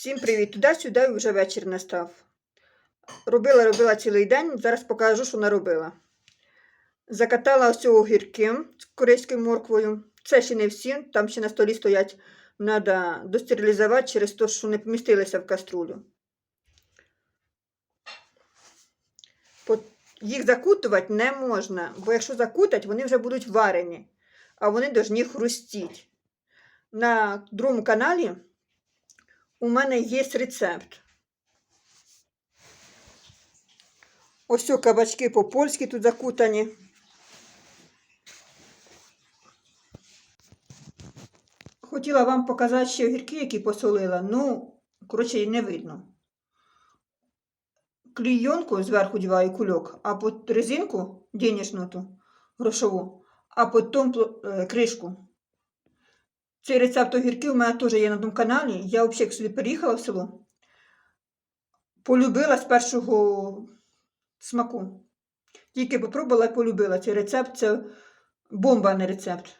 Всім привіт! Туди-сюди вже вечір настав. Робила, робила цілий день, зараз покажу, що наробила. Закатала ось огірки з корейською морквою. Це ще не всі, там ще на столі стоять. Треба достерилізувати через те, що не помістилися в каструлю. Їх закутувати не можна, бо якщо закутати, вони вже будуть варені, а вони повинні хрустіти. На другому каналі у мене є рецепт. Ось кабачки по-польськи тут закутані. Хотіла вам показати ще огірки, які посолила. Ну, коротше, її не видно. Клійонку зверху діваю кульок, а під резинку денежну ту грошову, а потім е, кришку. Цей рецепт огірків у мене теж є на тому каналі. Я взагалі як сюди переїхала в село. Полюбила з першого смаку. Тільки попробувала і полюбила цей рецепт. Це бомба, а не рецепт.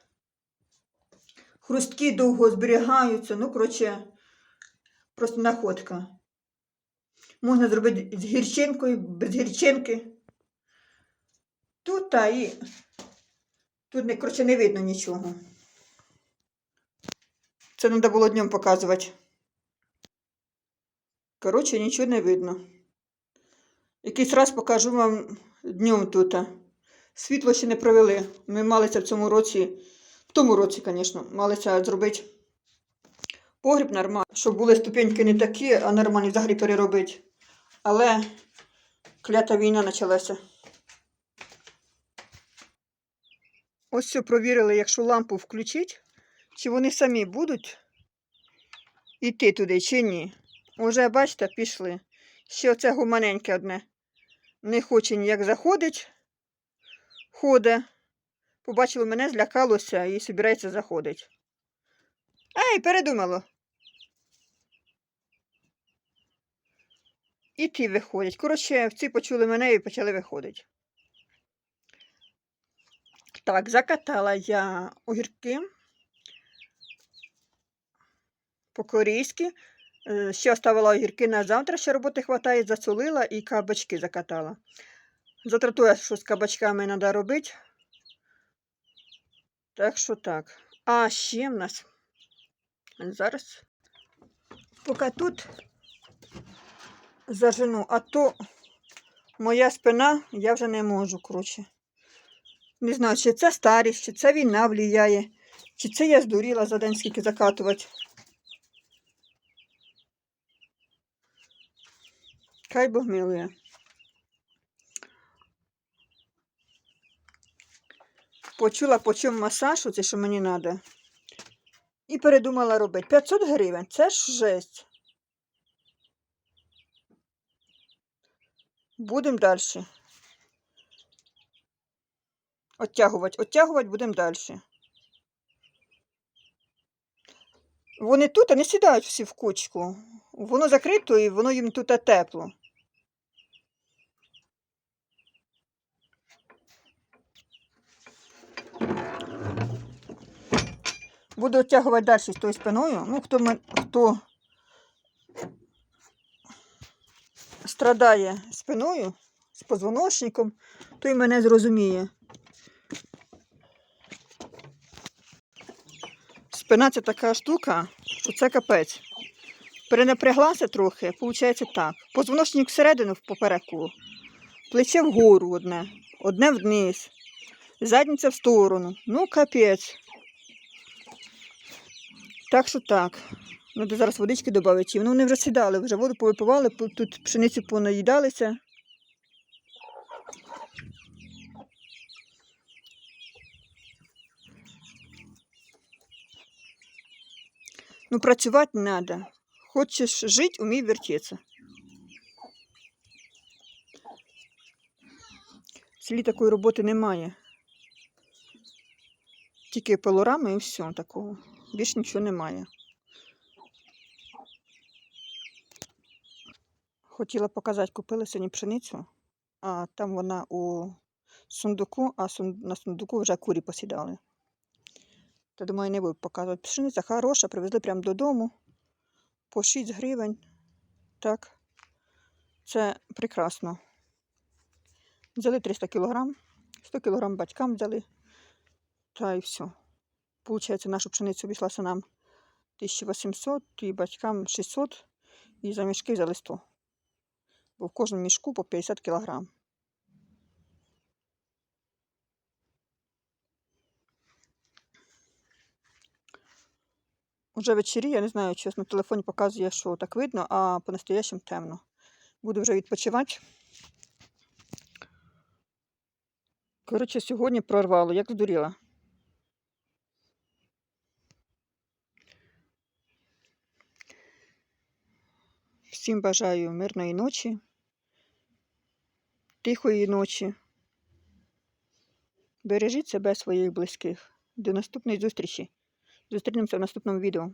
Хрустки довго зберігаються. Ну, коротше, просто находка. Можна зробити з гірчинкою, без гірчинки. Тут та і тут коротше, не видно нічого. Це треба було днем показувати. Коротше, нічого не видно. Якийсь раз покажу вам днем тут. Світло ще не провели. Ми малися в цьому році, в тому році, звісно, малися зробити погріб нормально, щоб були ступеньки не такі, а нормальні взагалі переробити. Але клята війна почалася. Ось все провірили, якщо лампу включить, чи вони самі будуть йти туди, чи ні. Уже, бачите, пішли. Ще оце гуманеньке одне. Не хоче ніяк заходить, ходить. Побачило мене, злякалося і збирається заходить. Ей, передумало. І ті виходять. Коротше, ці почули мене і почали виходити. Так, закатала я огірки по-корейськи. Е, Ще оставила огірки на завтра, ще роботи хватає, засолила і кабачки закатала. Завтра що з кабачками треба робити. Так що так. А ще в нас зараз. Поки тут зажену, а то моя спина я вже не можу, коротше. Не знаю, чи це старість, чи це війна влияє, чи це я здуріла за день скільки закатувати. Хай Бог милує. Почула, по чому масаж, оце, що мені треба. І передумала робити. 500 гривень. Це ж жесть. Будемо далі. Оттягувати. Оттягувати будемо далі. Вони тут а не сідають всі в кучку. Воно закрито і воно їм тут тепло. Буду оттягувати далі з тою спиною. Ну, хто, мен- хто страдає спиною, з позвоночником, той мене зрозуміє. Спина це така штука, що це капець. Перенапряглася трохи, виходить так. Позвоночник всередину в попереку, плече вгору одне, одне вниз, задниця в сторону. Ну, капець. Так що так. Треба зараз водички додати. Ну, вони вже сідали, вже воду повипивали, тут пшеницю понаїдалися. Ну, працювати треба. Хочеш жити, умій вертеться. В селі такої роботи немає. Тільки пилорами і все такого. Більш нічого немає. Хотіла показати, купила сьогодні пшеницю, а там вона у сундуку, а на сундуку вже курі посідали. То думаю, не буду показувати. Пшениця хороша, привезли прямо додому. по 6 гривень. Так, це прекрасно. Взяли 300 кг, 100 кг батькам взяли. Та і все. Получається, нашу пшеницю обійшлася нам 1800 і батькам 600. І за мішки взяли 100. Бо в кожному мішку по 50 кг. Уже вечері, я не знаю, чесно, на телефоні показує, що так видно, а по-настоящему темно. Буду вже відпочивати. Коротше, сьогодні прорвало, як здуріла. Всім бажаю мирної ночі, тихої ночі. Бережіть себе своїх близьких. До наступної зустрічі. Зустрінемося в наступному відео.